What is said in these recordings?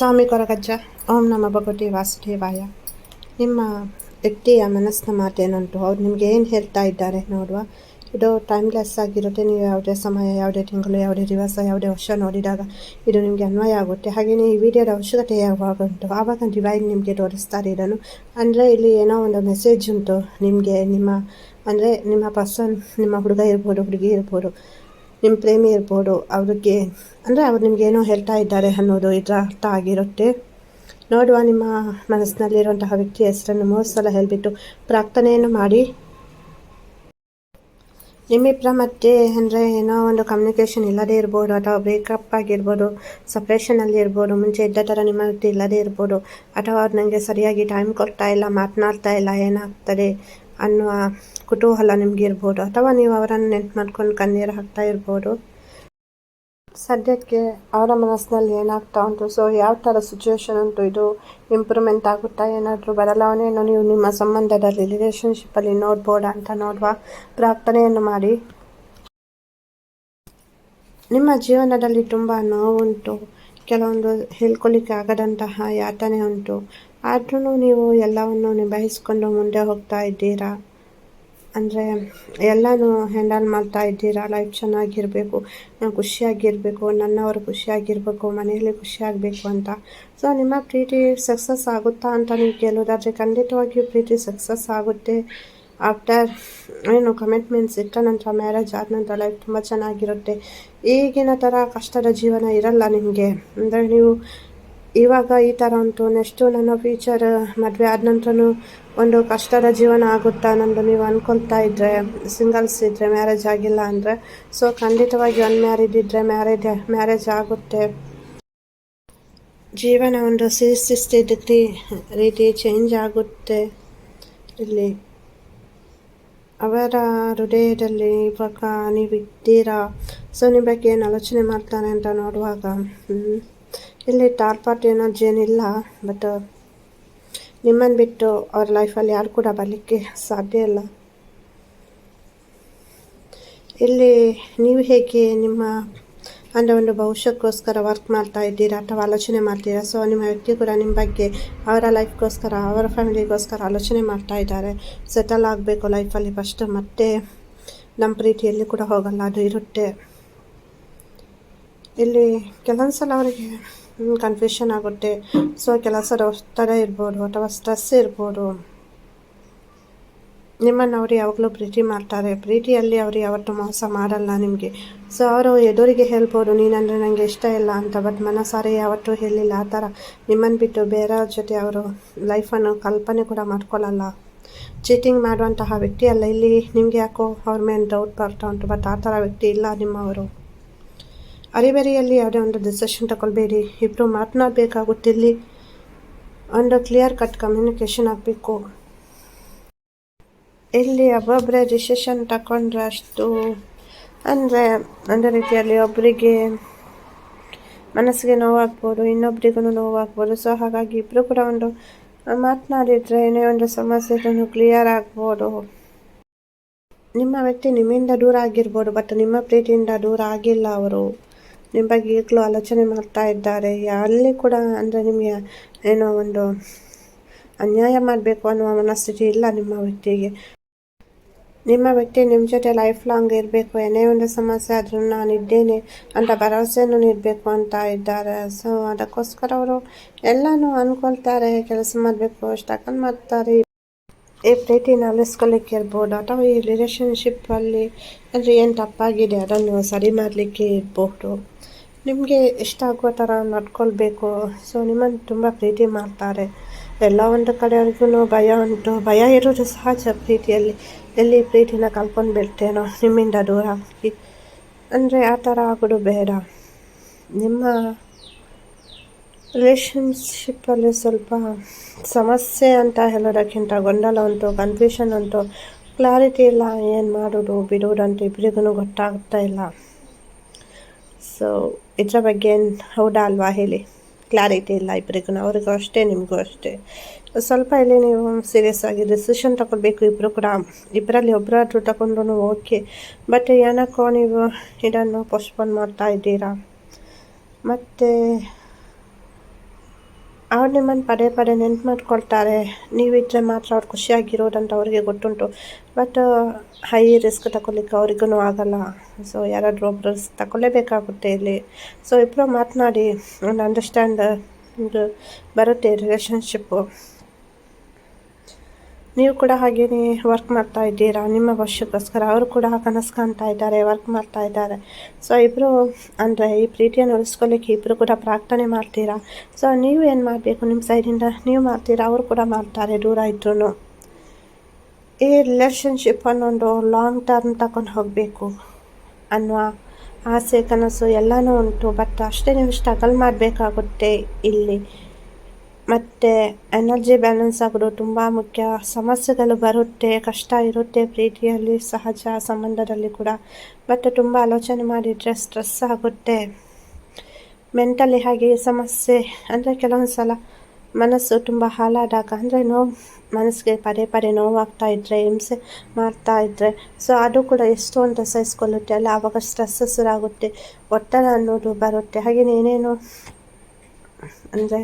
ಸ್ವಾಮಿ ಕೊರಗಜ್ಜ. ಓಂ ನಮ ಭಗವತಿ ವಾಸುದೇವಾಯ. ನಿಮ್ಮ ವ್ಯಕ್ತಿಯ ಮನಸ್ಸಿನ ಮಾತೇನುಂಟು? ಅವ್ರು ನಿಮಗೆ ಏನು ಹೇಳ್ತಾ ಇದ್ದಾರೆ ನೋಡುವ? ಇದು ಟೈಮ್ಲೆಸ್ ಆಗಿರುತ್ತೆ. ನೀವು ಯಾವುದೇ ಸಮಯ, ಯಾವುದೇ ತಿಂಗಳು, ಯಾವುದೇ ದಿವಸ, ಯಾವುದೇ ವರ್ಷ ನೋಡಿದಾಗ ಇದು ನಿಮಗೆ ಅನ್ವಯ ಆಗುತ್ತೆ. ಹಾಗೆಯೇ ಈ ವಿಡಿಯೋದ ಅವಶ್ಯಕತೆ ಯಾವಾಗ ಉಂಟು ಆವಾಗ ಡಿವೈನ್ ನಿಮಗೆ ತೋರಿಸ್ತಾರೆ ಇದನ್ನು. ಅಂದರೆ ಇಲ್ಲಿ ಏನೋ ಒಂದು ಮೆಸೇಜ್ ಉಂಟು ನಿಮಗೆ, ನಿಮ್ಮ, ಅಂದರೆ ನಿಮ್ಮ ಪರ್ಸನ್ ನಿಮ್ಮ ಹುಡುಗ ಇರ್ಬೋದು, ಹುಡುಗಿ ಇರ್ಬೋದು. ನಿಮ್ಮ ಪ್ರೇಮಿ ಇರ್ಬೋದು. ಅವ್ರಿಗೆ, ಅಂದರೆ ಅವ್ರು ನಿಮಗೇನೋ ಹೇಳ್ತಾ ಇದ್ದಾರೆ ಅನ್ನೋದು ಇದರ ಅರ್ಥ ಆಗಿರುತ್ತೆ. ನೋಡುವ ನಿಮ್ಮ ಮನಸ್ಸಿನಲ್ಲಿರುವಂತಹ ವ್ಯಕ್ತಿ ಹೆಸರನ್ನು ಮೂರು ಸಲ ಹೇಳಿಬಿಟ್ಟು ಪ್ರಾರ್ಥನೆಯನ್ನು ಮಾಡಿ. ನಿಮ್ಮಿಬ್ಬರ ಮಧ್ಯೆ ಅಂದರೆ ಏನೋ ಒಂದು ಕಮ್ಯುನಿಕೇಷನ್ ಇಲ್ಲದೇ ಇರ್ಬೋದು, ಅಥವಾ ಬ್ರೇಕಪ್ ಆಗಿರ್ಬೋದು ಸಪ್ರೇಷನಲ್ಲಿ ಇರ್ಬೋದು, ಮುಂಚೆ ಇದ್ದ ಥರ ನಿಮ್ಮ ಜೊತೆ ಇಲ್ಲದೇ ಇರ್ಬೋದು, ಅಥವಾ ಅವ್ರು ನನಗೆ ಸರಿಯಾಗಿ ಟೈಮ್ ಕೊಡ್ತಾ ಇಲ್ಲ, ಮಾತನಾಡ್ತಾ ಇಲ್ಲ, ಏನಾಗ್ತದೆ ಅನ್ನುವ ಕುತೂಹಲ ನಿಮ್ಗೆ ಇರ್ಬೋದು. ಅಥವಾ ನೀವು ಅವರನ್ನು ನೆನ್ಪು ಮಾಡ್ಕೊಂಡು ಕಣ್ಣೀರು ಹಾಕ್ತಾ ಇರ್ಬೋದು. ಸದ್ಯಕ್ಕೆ ಅವರ ಮನಸ್ಸಿನಲ್ಲಿ ಏನಾಗ್ತಾ ಉಂಟು? ಸೊ ಯಾವ ಥರ ಸಿಚುವೇಶನ್ ಉಂಟು ಇದು? ಇಂಪ್ರೂವ್ಮೆಂಟ್ ಆಗುತ್ತಾ? ಏನಾದರೂ ಬದಲಾವಣೆಯನ್ನು ನೀವು ನಿಮ್ಮ ಸಂಬಂಧದಲ್ಲಿ ರಿಲೇಷನ್ಶಿಪ್ಪಲ್ಲಿ ನೋಡ್ಬೋದಾ ಅಂತ ನೋಡುವ ಪ್ರಾರ್ಥನೆಯನ್ನು ಮಾಡಿ. ನಿಮ್ಮ ಜೀವನದಲ್ಲಿ ತುಂಬ ನೋವುಂಟು. ಕೆಲವೊಂದು ಹೇಳ್ಕೊಳ್ಳಿಕ್ಕೆ ಆಗದಂತಹ ಯಾತನೆ ಉಂಟು. ಆದ್ರೂ ನೀವು ಎಲ್ಲವನ್ನು ನಿಭಾಯಿಸ್ಕೊಂಡು ಮುಂದೆ ಹೋಗ್ತಾ ಇದ್ದೀರಾ? ಅಂದರೆ ಎಲ್ಲನೂ ಹ್ಯಾಂಡಲ್ ಮಾಡ್ತಾ ಇದ್ದೀರಾ? ಲೈಫ್ ಚೆನ್ನಾಗಿರಬೇಕು ನಾನು ಖುಷಿಯಾಗಿರಬೇಕು, ನನ್ನವರು ಖುಷಿಯಾಗಿರಬೇಕು, ಮನೆಯಲ್ಲಿ ಖುಷಿಯಾಗಬೇಕು ಅಂತ. ಸೊ ನಿಮ್ಮ ಪ್ರೀತಿ ಸಕ್ಸಸ್ ಆಗುತ್ತಾ ಅಂತ ನೀವು ಕೇಳೋದಾದರೆ ಖಂಡಿತವಾಗಿಯೂ ಪ್ರೀತಿ ಸಕ್ಸಸ್ ಆಗುತ್ತೆ. ಆಫ್ಟರ್ ಏನು ಕಮಿಟ್ಮೆಂಟ್ಸ್ ಇಟ್ಟ ನಂತರ ಮ್ಯಾರೇಜ್ ಆದ ನಂತರ ಲೈಫ್ ತುಂಬ ಚೆನ್ನಾಗಿರುತ್ತೆ. ಈಗಿನ ಥರ ಕಷ್ಟದ ಜೀವನ ಇರಲ್ಲ ನಿಮಗೆ. ಅಂದರೆ ನೀವು ಇವಾಗ ಈ ಥರ ಉಂಟು ನೆಕ್ಸ್ಟು ನನ್ನ ಫ್ಯೂಚರ್ ಮದುವೆ ಆದ ನಂತರನೂ ಒಂದು ಕಷ್ಟದ ಜೀವನ ಆಗುತ್ತಾ ನಂದು ನೀವು ಅಂದ್ಕೊಳ್ತಾ ಇದ್ದರೆ ಸಿಂಗಲ್ಸ್ ಇದ್ದರೆ ಮ್ಯಾರೇಜ್ ಆಗಿಲ್ಲ ಅಂದರೆ ಸೊ ಖಂಡಿತವಾಗಿ ಮ್ಯಾರೇಜ್ ಇದ್ದರೆ ಮ್ಯಾರೇಜ್ ಮ್ಯಾರೇಜ್ ಆಗುತ್ತೆ. ಜೀವನ ಒಂದು ಸಿ ಸಿಕ್ಸ್ಟಿ ರೀತಿ ಚೇಂಜ್ ಆಗುತ್ತೆ. ಇಲ್ಲಿ ಅವರ ಹೃದಯದಲ್ಲಿ ಇವಾಗ ನೀವು ಇದ್ದೀರಾ ಸೊ ನಿಮ್ಮ ಬಗ್ಗೆ ಏನು ಆಲೋಚನೆ ಮಾಡ್ತಾನೆ ಅಂತ ನೋಡುವಾಗ ಇಲ್ಲಿ ಟಾರ್ ಪಾರ್ಟ್ ಎನರ್ಜಿ ಏನಿಲ್ಲ ಬಟ್ ನಿಮ್ಮನ್ನು ಬಿಟ್ಟು ಅವ್ರ ಲೈಫಲ್ಲಿ ಯಾರು ಕೂಡ ಬರಲಿಕ್ಕೆ ಸಾಧ್ಯ ಇಲ್ಲ. ಇಲ್ಲಿ ನೀವು ಹೇಗೆ ನಿಮ್ಮ ಅಂದರೆ ಒಂದು ಭವಿಷ್ಯಕ್ಕೋಸ್ಕರ ವರ್ಕ್ ಮಾಡ್ತಾ ಇದ್ದೀರಾ ಅಥವಾ ಆಲೋಚನೆ ಮಾಡ್ತೀರಾ? ಸೊ ನಿಮ್ಮ ವ್ಯಕ್ತಿ ಕೂಡ ನಿಮ್ಮ ಬಗ್ಗೆ ಅವರ ಲೈಫ್ಗೋಸ್ಕರ ಅವರ ಫ್ಯಾಮಿಲಿಗೋಸ್ಕರ ಆಲೋಚನೆ ಮಾಡ್ತಾ ಇದ್ದಾರೆ. ಸೆಟಲ್ ಆಗಬೇಕು ಲೈಫಲ್ಲಿ ಫಸ್ಟ್ ಮತ್ತೆ ನಮ್ಮ ಪ್ರೀತಿಯಲ್ಲಿ ಕೂಡ ಹೋಗಲ್ಲ, ಅದು ಇರುತ್ತೆ. ಇಲ್ಲಿ ಕೆಲವೊಂದು ಸಲ ಅವರಿಗೆ ಕನ್ಫ್ಯೂಷನ್ ಆಗುತ್ತೆ. ಸೊ ಕೆಲಸದ ಒತ್ತಡ ಇರ್ಬೋದು, ಅಥವಾ ಸ್ಟ್ರೆಸ್ ಇರ್ಬೋದು. ನಿಮ್ಮನ್ನು ಅವರು ಯಾವಾಗಲೂ ಪ್ರೀತಿ ಮಾಡ್ತಾರೆ. ಪ್ರೀತಿಯಲ್ಲಿ ಅವರು ಯಾವತ್ತೂ ಮೋಸ ಮಾಡಲ್ಲ ನಿಮಗೆ. ಸೊ ಅವರು ಎದುರಿಗೆ ಹೇಳ್ಬೋದು, ನೀನಂದರೆ ನನಗೆ ಇಷ್ಟ ಇಲ್ಲ ಅಂತ ಬಟ್ ಮನಸಾರೆ ಯಾವತ್ತೂ ಹೇಳಿಲ್ಲ. ಆ ಥರ ನಿಮ್ಮನ್ನು ಬಿಟ್ಟು ಬೇರೆಯವ್ರ ಜೊತೆ ಅವರು ಲೈಫನ್ನು ಕಲ್ಪನೆ ಕೂಡ ಮಾಡ್ಕೊಳ್ಳಲ್ಲ ಚೀಟಿಂಗ್ ಮಾಡುವಂತಹ ವ್ಯಕ್ತಿ ಅಲ್ಲ. ಇಲ್ಲಿ ನಿಮಗೆ ಯಾಕೋ ಅವ್ರ ಮೇಲೆ ಡೌಟ್ ಬರ್ತಾ ಉಂಟು ಬಟ್ ಆ ಥರ ವ್ಯಕ್ತಿ ಇಲ್ಲ ನಿಮ್ಮವರು. ಅರಿಬೆರಿಯಲ್ಲಿ ಯಾವುದೇ ಒಂದು ಡಿಸಿಷನ್ ತಗೊಳ್ಬೇಡಿ. ಇಬ್ಬರು ಮಾತನಾಡಬೇಕಾಗುತ್ತಿಲ್ಲಿ. ಒಂದು ಕ್ಲಿಯರ್ ಕಟ್ ಕಮ್ಯುನಿಕೇಷನ್ ಆಗಬೇಕು. ಇಲ್ಲಿ ಒಬ್ಬೊಬ್ಬರೇ ಡಿಸಿಷನ್ ತಗೊಂಡ್ರೆ ಅಷ್ಟು ಅಂದರೆ ಒಂದು ರೀತಿಯಲ್ಲಿ ಒಬ್ಬರಿಗೆ ಮನಸ್ಸಿಗೆ ನೋವಾಗ್ಬೋದು, ಇನ್ನೊಬ್ರಿಗೂ ನೋವಾಗ್ಬೋದು. ಸೊ ಹಾಗಾಗಿ ಇಬ್ಬರು ಕೂಡ ಒಂದು ಮಾತನಾಡಿದರೆ ಏನೇ ಒಂದು ಸಮಸ್ಯೆಗಳನ್ನು ಕ್ಲಿಯರ್ ಆಗ್ಬೋದು. ನಿಮ್ಮ ವ್ಯಕ್ತಿ ನಿಮ್ಮಿಂದ ದೂರ ಆಗಿರ್ಬೋದು ಬಟ್ ನಿಮ್ಮ ಪ್ರೀತಿಯಿಂದ ದೂರ ಆಗಿಲ್ಲ ಅವರು. ನಿಮ್ಮ ಬಗ್ಗೆ ಈಗಲೂ ಆಲೋಚನೆ ಮಾಡ್ತಾ ಇದ್ದಾರೆ. ಅಲ್ಲಿ ಕೂಡ ಅಂದರೆ ನಿಮಗೆ ಏನೋ ಒಂದು ಅನ್ಯಾಯ ಮಾಡಬೇಕು ಅನ್ನುವ ಮನಸ್ಥಿತಿ ಇಲ್ಲ ನಿಮ್ಮ ವ್ಯಕ್ತಿಗೆ. ನಿಮ್ಮ ವ್ಯಕ್ತಿ ನಿಮ್ಮ ಜೊತೆ ಲೈಫ್ ಲಾಂಗ್ ಇರಬೇಕು, ಏನೇ ಒಂದು ಸಮಸ್ಯೆ ಆದರೂ ನಾನು ಇದ್ದೇನೆ ಅಂತ ಭರವಸೆಯನ್ನು ನೀಡಬೇಕು ಅಂತ ಇದ್ದಾರೆ. ಸೊ ಅದಕ್ಕೋಸ್ಕರ ಅವರು ಎಲ್ಲನೂ ಅಂದ್ಕೊಳ್ತಾರೆ ಕೆಲಸ ಮಾಡಬೇಕು ಸ್ಟಕನ್ ಮಾಡ್ತಾರೆ. ಈ ಪ್ರೀತಿನ ಅಲಿಸ್ಕೊಳ್ಳಿಕ್ಕೆ ಇರ್ಬೋದು ಅಥವಾ ಈ ರಿಲೇಷನ್ಶಿಪ್ಪಲ್ಲಿ ಅಂದರೆ ಏನು ತಪ್ಪಾಗಿದೆ, ಅದನ್ನು ಸರಿ ಮಾಡಲಿಕ್ಕೆ ಇರ್ಬೋದು. ನಿಮಗೆ ಇಷ್ಟ ಆಗುವ ಥರ ನಡ್ಕೊಳ್ಬೇಕು ಸೊ ನಿಮ್ಮನ್ನು ತುಂಬ ಪ್ರೀತಿ ಮಾಡ್ತಾರೆ. ಎಲ್ಲ ಒಂದು ಕಡೆಯವ್ರಿಗೂ ಭಯ ಉಂಟು. ಭಯ ಇರೋದು ಸಹಜ ಪ್ರೀತಿಯಲ್ಲಿ. ಎಲ್ಲಿ ಪ್ರೀತಿನ ಕಲ್ಕೊಂಡು ಬಿಡ್ತೇನೋ, ನಿಮ್ಮಿಂದ ದೂರ ಹಾಕಿ ಅಂದರೆ ಆ ಥರ ಆಗೋದು ಬೇಡ. ನಿಮ್ಮ ರಿಲೇಷನ್ಶಿಪ್ಪಲ್ಲಿ ಸ್ವಲ್ಪ ಸಮಸ್ಯೆ ಅಂತ ಹೇಳೋದಕ್ಕಿಂತ ಗೊಂದಲ ಉಂಟು ಕನ್ಫ್ಯೂಷನ್ ಉಂಟು ಕ್ಲಾರಿಟಿ ಇಲ್ಲ. ಏನು ಮಾಡೋದು ಬಿಡೋದು ಅಂತ ಇಬ್ಬರಿಗೂ ಗೊತ್ತಾಗ್ತಾ ಇಲ್ಲ. ಸೊ ಇದರ ಬಗ್ಗೆ ಏನು ಹೌದಾ ಅಲ್ವಾ ಹೇಳಿ. ಕ್ಲಾರಿಟಿ ಇಲ್ಲ ಇಬ್ಬರಿಗೂ ಅವ್ರಿಗೂ ಅಷ್ಟೇ, ನಿಮಗೂ ಅಷ್ಟೇ. ಸ್ವಲ್ಪ ಇಲ್ಲಿ ನೀವು ಸೀರಿಯಸ್ ಆಗಿ ಡಿಸಿಷನ್ ತಗೊಳ್ಬೇಕು ಇಬ್ಬರು ಕೂಡ. ಇಬ್ಬರಲ್ಲಿ ಒಬ್ಬರಾದ್ರೂ ತಗೊಂಡ್ರು ಓಕೆ ಬಟ್ ಏನಕ್ಕೋ ನೀವು ಇದನ್ನು ಪೋಸ್ಟ್ಪೋನ್ ಮಾಡ್ತಾ ಇದ್ದೀರಾ. ಮತ್ತು ಅವ್ರು ನಿಮ್ಮನ್ನು ಪದೇ ಪದೇ ನೆನ್ಪು ಮಾಡ್ಕೊಳ್ತಾರೆ. ನೀವಿದ್ದರೆ ಮಾತ್ರ ಅವ್ರು ಖುಷಿಯಾಗಿರೋದಂತ ಅವರಿಗೆ ಗೊತ್ತುಂಟು. ಬಟ್ ಹೈ ರಿಸ್ಕ್ ತಗೊಳ್ಲಿಕ್ಕೆ ಅವ್ರಿಗೂ ಆಗಲ್ಲ. ಸೊ ಯಾರಾದರೂ ಒಬ್ಬರು ರಿಸ್ಕ್ ತಗೊಳ್ಳೇಬೇಕಾಗುತ್ತೆ ಇಲ್ಲಿ. ಸೊ ಇಬ್ಬರು ಮಾತನಾಡಿ, ಒಂದು ಅಂಡರ್ಸ್ಟ್ಯಾಂಡ್ ಇದು ಬರುತ್ತೆ ರಿಲೇಷನ್ಶಿಪ್ಪು ನೀವು ಕೂಡ ಹಾಗೇನೇ ವರ್ಕ್ ಮಾಡ್ತಾ ಇದ್ದೀರಾ? ನಿಮ್ಮ ಭವಿಷ್ಯಕ್ಕೋಸ್ಕರ ಅವರು ಕೂಡ ಕನಸು ಕಾಣ್ತಾ ಇದ್ದಾರೆ ವರ್ಕ್ ಮಾಡ್ತಾ ಇದ್ದಾರೆ. ಸೊ ಇಬ್ಬರು ಅಂದರೆ ಈ ಪ್ರೀತಿಯನ್ನು ಉಳಿಸ್ಕೊಳ್ಳಿಕ್ಕೆ ಇಬ್ಬರು ಕೂಡ ಪ್ರಾರ್ಥನೆ ಮಾಡ್ತೀರಾ? ಸೊ ನೀವು ಏನು ಮಾಡಬೇಕು ನಿಮ್ಮ ಸೈಡಿಂದ ನೀವು ಮಾಡ್ತೀರಾ? ಅವರು ಕೂಡ ಮಾಡ್ತಾರೆ ದೂರ ಇದ್ರೂ ಈ ರಿಲೇಷನ್ಶಿಪ್ ಅನ್ನೊಂದು ಲಾಂಗ್ ಟರ್ಮ್ ತಗೊಂಡು ಹೋಗಬೇಕು ಅನ್ನುವ ಆಸೆ, ಕನಸು ಎಲ್ಲನೂ ಉಂಟು. ಬಟ್ ಅಷ್ಟೇ ನೀವು ಸ್ಟ್ರಗಲ್ ಮಾಡಬೇಕಾಗುತ್ತೆ ಇಲ್ಲಿ. ಮತ್ತು ಎನರ್ಜಿ ಬ್ಯಾಲೆನ್ಸ್ ಆಗೋದು ತುಂಬ ಮುಖ್ಯ. ಸಮಸ್ಯೆಗಳು ಬರುತ್ತೆ, ಕಷ್ಟ ಇರುತ್ತೆ ಪ್ರೀತಿಯಲ್ಲಿ, ಸಹಜ ಸಂಬಂಧದಲ್ಲಿ ಕೂಡ. ಮತ್ತು ತುಂಬ ಆಲೋಚನೆ ಮಾಡಿದರೆ ಸ್ಟ್ರೆಸ್ ಆಗುತ್ತೆ. ಮೆಂಟಲಿ ಹಾಗೆ ಸಮಸ್ಯೆ ಅಂದರೆ ಕೆಲವೊಂದು ಸಲ ಮನಸ್ಸು ತುಂಬ ಹಾಳಾದಾಗ ಅಂದರೆ ನೋವು, ಮನಸ್ಸಿಗೆ ಪದೇ ಪದೇ ನೋವಾಗ್ತಾ ಇದ್ದರೆ ಹಿಂಸೆ ಮಾಡ್ತಾ ಇದ್ದರೆ ಸೊ ಅದು ಕೂಡ ಎಷ್ಟು ಅಂತ ಸಹಿಸ್ಕೊಳ್ಳುತ್ತೆ ಅಲ್ಲ ಆವಾಗ ಸ್ಟ್ರೆಸ್ ಆಗುತ್ತೆ ಒತ್ತಡ ಅನ್ನೋದು ಬರುತ್ತೆ. ಹಾಗೆಯೇ ಏನೇನು ಅಂದರೆ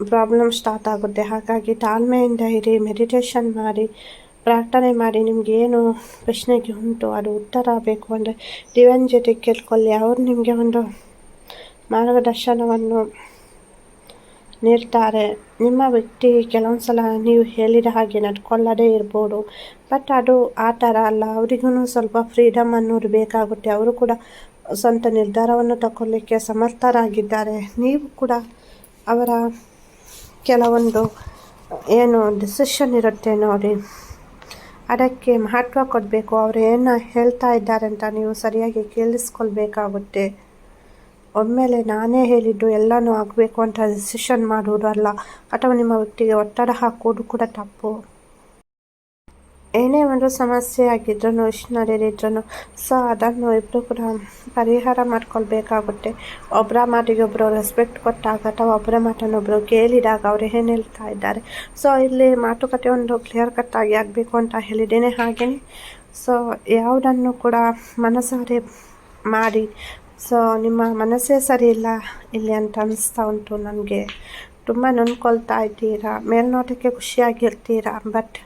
ಪ್ರಾಬ್ಲಮ್ ಸ್ಟಾರ್ಟ್ ಆಗುತ್ತೆ. ಹಾಗಾಗಿ ತಾಳ್ಮೆಯಿಂದ ಇರಿ ಮೆಡಿಟೇಷನ್ ಮಾಡಿ, ಪ್ರಾರ್ಥನೆ ಮಾಡಿ, ನಿಮ್ಗೆ ಏನು ಪ್ರಶ್ನೆಗೆ ಉಂಟು, ಅದು ಉತ್ತರ ಬೇಕು ಅಂದರೆ ಡಿವೈನ್ ಜೊತೆ ಕೇಳ್ಕೊಳ್ಳಿ. ಅವರು ನಿಮಗೆ ಒಂದು ಮಾರ್ಗದರ್ಶನವನ್ನು ನೀಡ್ತಾರೆ. ನಿಮ್ಮ ವ್ಯಕ್ತಿ ಕೆಲವೊಂದು ಸಲ ನೀವು ಹೇಳಿದ ಹಾಗೆ ನಡ್ಕೊಳ್ಳದೇ ಇರ್ಬೋದು. ಬಟ್ ಅದು ಆ ಥರ ಅಲ್ಲ. ಅವರಿಗೂ ಸ್ವಲ್ಪ ಫ್ರೀಡಮ್ ಅನ್ನೋದು ಬೇಕಾಗುತ್ತೆ. ಅವರು ಕೂಡ ಸ್ವಂತ ನಿರ್ಧಾರವನ್ನು ತಗೊಳ್ಳಿಕ್ಕೆ ಸಮರ್ಥರಾಗಿದ್ದಾರೆ. ನೀವು ಕೂಡ ಅವರ ಕೆಲವೊಂದು, ಏನು ಡಿಸಿಷನ್ ಇರುತ್ತೆ ನೋಡಿ. ಅದಕ್ಕೆ ಮಹತ್ವ ಕೊಡಬೇಕು. ಅವರು ಏನು ಹೇಳ್ತಾ ಇದ್ದಾರೆ ಅಂತ ನೀವು ಸರಿಯಾಗಿ ಕೇಳಿಸ್ಕೊಳ್ಬೇಕಾಗುತ್ತೆ. ಒಮ್ಮೆಲೆ ನಾನೇ ಹೇಳಿದ್ದು ಎಲ್ಲನೂ ಆಗಬೇಕು ಅಂತ ಡಿಸಿಷನ್ ಮಾಡುವುದು ಅಲ್ಲ ಅಥವಾ ನಿಮ್ಮ ವ್ಯಕ್ತಿಗೆ ಒತ್ತಡ ಹಾಕುವುದು ಕೂಡ ತಪ್ಪು. ಏನೇ ಒಂದು ಸಮಸ್ಯೆ ಆಗಿದ್ರೂ ಇಷ್ಟು ನಡೆದಿದ್ರೂ ಸೊ ಅದನ್ನು ಇಬ್ಬರು ಕೂಡ ಪರಿಹಾರ ಮಾಡ್ಕೊಳ್ಬೇಕಾಗುತ್ತೆ ಒಬ್ಬರ ಮಾತಿಗೆ ಒಬ್ಬರು ರೆಸ್ಪೆಕ್ಟ್ ಕೊಟ್ಟಾಗ ಅಥವಾ ಒಬ್ಬರ ಮಾತನ್ನೊಬ್ಬರು ಕೇಳಿದಾಗ ಅವರು ಏನು ಹೇಳ್ತಾ ಇದ್ದಾರೆ ಸೊ ಇಲ್ಲಿ ಮಾತುಕತೆ ಒಂದು ಕ್ಲಿಯರ್ ಕಟ್ಟಾಗಿ ಆಗಬೇಕು ಅಂತ ಹೇಳಿದ್ದೇನೆ ಹಾಗೆಯೇ ಸೊ ಯಾವುದನ್ನು ಕೂಡ ಮನಸಾರೆ ಮಾಡಿ ಸೊ ನಿಮ್ಮ ಮನಸ್ಸೇ ಸರಿ ಇಲ್ಲ ಇಲ್ಲಿ ಅಂತ ಅನಿಸ್ತಾ ಉಂಟು ನನಗೆ ತುಂಬ ನೊಂದ್ಕೊಳ್ತಾ ಇದ್ದೀರಾ ಮೇಲ್ನೋಟಕ್ಕೆ ಖುಷಿಯಾಗಿರ್ತೀರಾ ಬಟ್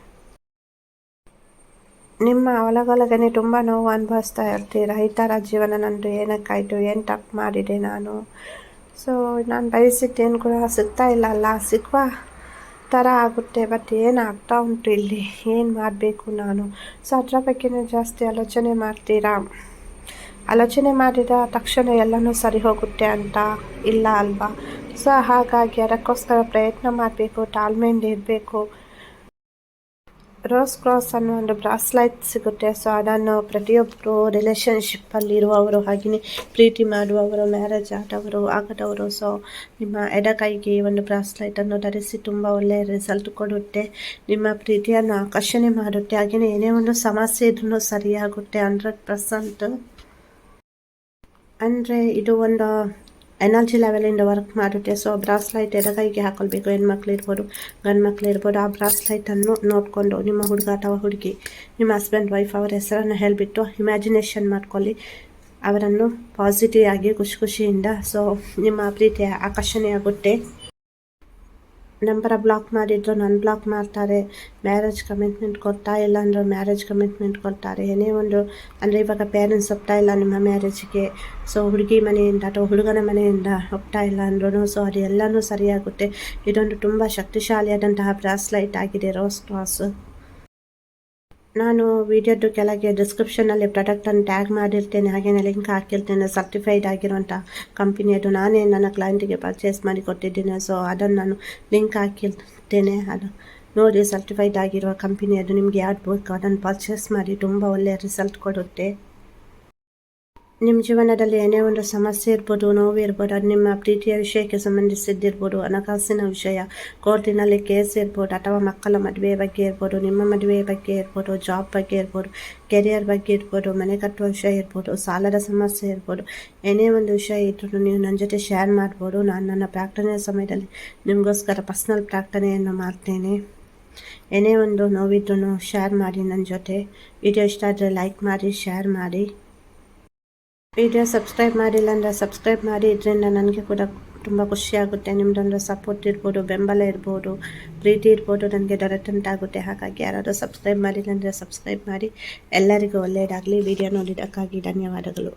ನಿಮ್ಮ ಒಳಗೊಳಗನೆ ತುಂಬ ನೋವು ಅನುಭವಿಸ್ತಾ ಇರ್ತೀರಾ? ಈ ಥರ ಜೀವನ ನಂದು ಏನಕ್ಕಾಯಿತು? ಏನು ತಪ್ಪು ಮಾಡಿದೆ ನಾನು? ಸೊ ನಾನು ಬಯಸಿದ್ದೇನು ಕೂಡ ಸಿಗ್ತಾ ಇಲ್ಲ ಅಲ್ಲ. ಸಿಗುವ ಥರ ಆಗುತ್ತೆ ಬಟ್ ಏನು ಆಗ್ತಾ ಉಂಟು ಇಲ್ಲಿ? ಏನು ಮಾಡಬೇಕು ನಾನು? ಸೊ ಅದರ ಬಗ್ಗೆನೇ ಜಾಸ್ತಿ ಆಲೋಚನೆ ಮಾಡ್ತೀರಾ? ಆಲೋಚನೆ ಮಾಡಿದ ತಕ್ಷಣ ಎಲ್ಲನೂ ಸರಿ ಹೋಗುತ್ತೆ ಅಂತ ಇಲ್ಲ ಅಲ್ವಾ? ಸೊ ಹಾಗಾಗಿ ಅದಕ್ಕೋಸ್ಕರ ಪ್ರಯತ್ನ ಮಾಡಬೇಕು, ತಾಳ್ಮೆಯಿಂದ ಇರಬೇಕು. ರೋಸ್ ಕ್ರಾಸ್ ಅನ್ನೋ ಒಂದು ಬ್ರಾಸ್ಲೈಟ್ ಸಿಗುತ್ತೆ. ಸೊ ಅದನ್ನು ಪ್ರತಿಯೊಬ್ಬರು ರಿಲೇಷನ್ಶಿಪ್ಪಲ್ಲಿ ಇರುವವರು ಹಾಗೆಯೇ ಪ್ರೀತಿ ಮಾಡುವವರು ಮ್ಯಾರೇಜ್ ಆದವರು, ಆಗದವರು. ಸೊ ನಿಮ್ಮ ಎಡಕೈಗೆ ಒಂದು ಬ್ರಾಸ್ಲೈಟನ್ನು ಧರಿಸಿ ತುಂಬ ಒಳ್ಳೆಯ ರಿಸಲ್ಟ್ ಕೊಡುತ್ತೆ. ನಿಮ್ಮ ಪ್ರೀತಿಯನ್ನು ಆಕರ್ಷಣೆ ಮಾಡುತ್ತೆ. ಹಾಗೆಯೇ ಏನೇ ಒಂದು ಸಮಸ್ಯೆ ಇದ್ರೂ ಸರಿಯಾಗುತ್ತೆ. ಹಂಡ್ರೆಡ್ ಪರ್ಸೆಂಟ್ ಅಂದರೆ ಇದು ಒಂದು ಎನರ್ಜಿ ಲೆವೆಲಿಂದ ವರ್ಕ್ ಮಾಡುತ್ತೆ ಸೊ ಬ್ರಾಸ್ಲೈಟ್ ಎಡಗೈಗೆ ಹಾಕೊಳ್ಬೇಕು ಹೆಣ್ಮಕ್ಳು ಇರ್ಬೋದು ಗಂಡು ಮಕ್ಳು ಇರ್ಬೋದು ಆ ಬ್ರಾಸ್ಲೈಟನ್ನು ನೋಡಿಕೊಂಡು ನಿಮ್ಮ ಹುಡುಗ ಅಥವಾ ಹುಡುಗಿ ನಿಮ್ಮ ಹಸ್ಬೆಂಡ್ ವೈಫ್ ಅವರ ಹೆಸರನ್ನು ಹೇಳಿಬಿಟ್ಟು ಇಮ್ಯಾಜಿನೇಷನ್ ಮಾಡ್ಕೊಳ್ಳಿ ಅವರನ್ನು ಪಾಸಿಟಿವ್ ಆಗಿ ಖುಷಿ ಖುಷಿಯಿಂದ ಸೊ ನಿಮ್ಮ ಪ್ರೀತಿ ಆಕರ್ಷಣೆ ಆಗುತ್ತೆ ನಂಬರ ಬ್ಲಾಕ್ ಮಾಡಿದ್ರು ನನ್ನ ಬ್ಲಾಕ್ ಮಾಡ್ತಾರೆ. ಮ್ಯಾರೇಜ್ ಕಮಿಟ್ಮೆಂಟ್ ಕೊಡ್ತಾ ಇಲ್ಲ ಅಂದ್ರೆ ಮ್ಯಾರೇಜ್ ಕಮಿಟ್ಮೆಂಟ್ ಕೊಡ್ತಾರೆ. ಏನೇ ಒಂದು, ಅಂದರೆ ಇವಾಗ ಪೇರೆಂಟ್ಸ್ ಒಪ್ತಾ ಇಲ್ಲ ನಿಮ್ಮ ಮ್ಯಾರೇಜ್ಗೆ ಸೊ ಹುಡುಗಿ ಮನೆಯಿಂದ ಅಥವಾ ಹುಡುಗನ ಮನೆಯಿಂದ ಒಪ್ತಾ ಇಲ್ಲ ಅಂದ್ರೂ ಸೊ ಅದು ಎಲ್ಲನೂ ಸರಿಯಾಗುತ್ತೆ. ಇದೊಂದು ತುಂಬ ಶಕ್ತಿಶಾಲಿಯಾದಂತಹ ಬ್ರಾಸ್ಲೈಟ್ ಆಗಿದೆ ರೋಸ್ ಕ್ರಾಸ್ ನಾನು ವಿಡಿಯೋದು ಕೆಳಗೆ ಡಿಸ್ಕ್ರಿಪ್ಷನಲ್ಲಿ ಪ್ರಾಡಕ್ಟನ್ನು ಟ್ಯಾಗ್ ಮಾಡಿರ್ತೇನೆ ಹಾಗೆಯೇ ಲಿಂಕ್ ಹಾಕಿರ್ತೇನೆ ಸರ್ಟಿಫೈಡ್ ಆಗಿರುವಂಥ ಕಂಪನಿಯದು ನಾನೇ ನನ್ನ ಕ್ಲೈಂಟಿಗೆ ಪರ್ಚೇಸ್ ಮಾಡಿ ಕೊಟ್ಟಿದ್ದೇನೆ. ಸೊ ಅದನ್ನು ನಾನು ಲಿಂಕ್ ಹಾಕಿರ್ತೇನೆ. ಅದು ನೋಡಿ ಸರ್ಟಿಫೈಡ್ ಆಗಿರುವ ಕಂಪನಿಯದು ನಿಮಗೆ ಯಾವ್ದು ಬೇಕು ಅದನ್ನು ಪರ್ಚೇಸ್ ಮಾಡಿ, ತುಂಬ ಒಳ್ಳೆಯ ರಿಸಲ್ಟ್ ಕೊಡುತ್ತೆ. ನಿಮ್ಮ ಜೀವನದಲ್ಲಿ ಏನೇ ಒಂದು ಸಮಸ್ಯೆ ಇರ್ಬೋದು, ನೋವು ಇರ್ಬೋದು, ಅದು ನಿಮ್ಮ ಪ್ರೀತಿಯ ವಿಷಯಕ್ಕೆ ಸಂಬಂಧಿಸಿದ್ದಿರ್ಬೋದು, ಹಣಕಾಸಿನ ವಿಷಯ, ಕೋರ್ಟಿನಲ್ಲಿ ಕೇಸ್ ಇರ್ಬೋದು, ಅಥವಾ ಮಕ್ಕಳ ಮದುವೆ ಬಗ್ಗೆ ಇರ್ಬೋದು, ನಿಮ್ಮ ಮದುವೆ ಬಗ್ಗೆ ಇರ್ಬೋದು ಜಾಬ್ ಬಗ್ಗೆ ಇರ್ಬೋದು ಕೆರಿಯರ್ ಬಗ್ಗೆ ಇರ್ಬೋದು, ಮನೆ ಕಟ್ಟುವ ವಿಷಯ ಇರ್ಬೋದು, ಸಾಲದ ಸಮಸ್ಯೆ ಇರ್ಬೋದು, ಏನೇ ಒಂದು ವಿಷಯ ಇದ್ರೂ ನೀವು ನನ್ನ ಜೊತೆ ಶೇರ್ ಮಾಡ್ಬೋದು. ನಾನು ನನ್ನ ಪ್ರಾರ್ಥನೆಯ ಸಮಯದಲ್ಲಿ ನಿಮಗೋಸ್ಕರ ಪರ್ಸ್ನಲ್ ಪ್ರಾರ್ಥನೆಯನ್ನು ಮಾಡ್ತೇನೆ. ಏನೇ ಒಂದು ನೋವಿದ್ರೂ ಶೇರ್ ಮಾಡಿ ನನ್ನ ಜೊತೆ. ವಿಡಿಯೋ ಇಷ್ಟ ಆದರೆ ಲೈಕ್ ಮಾಡಿ ಶೇರ್ ಮಾಡಿ. ವಿಡಿಯೋ ಸಬ್ಸ್ಕ್ರೈಬ್ ಮಾಡಿಲ್ಲ ಅಂದರೆ ಸಬ್ಸ್ಕ್ರೈಬ್ ಮಾಡಿ ಇದರಿಂದ ನನಗೆ ಕೂಡ ತುಂಬ ಖುಷಿಯಾಗುತ್ತೆ ನಿಮ್ದೊಂದು ಸಪೋರ್ಟ್ ಇರ್ಬೋದು, ಬೆಂಬಲ ಇರ್ಬೋದು, ಪ್ರೀತಿ ಇರ್ಬೋದು, ನನಗೆ ದೊರೆತಂತ ಆಗುತ್ತೆ. ಹಾಗಾಗಿ ಯಾರಾದರೂ ಸಬ್ಸ್ಕ್ರೈಬ್ ಮಾಡಿಲ್ಲ ಅಂದರೆ ಸಬ್ಸ್ಕ್ರೈಬ್ ಮಾಡಿ. ಎಲ್ಲರಿಗೂ ಒಳ್ಳೆಯದಾಗಲಿ. ವಿಡಿಯೋ ನೋಡಿದ್ದಕ್ಕಾಗಿ ಧನ್ಯವಾದಗಳು.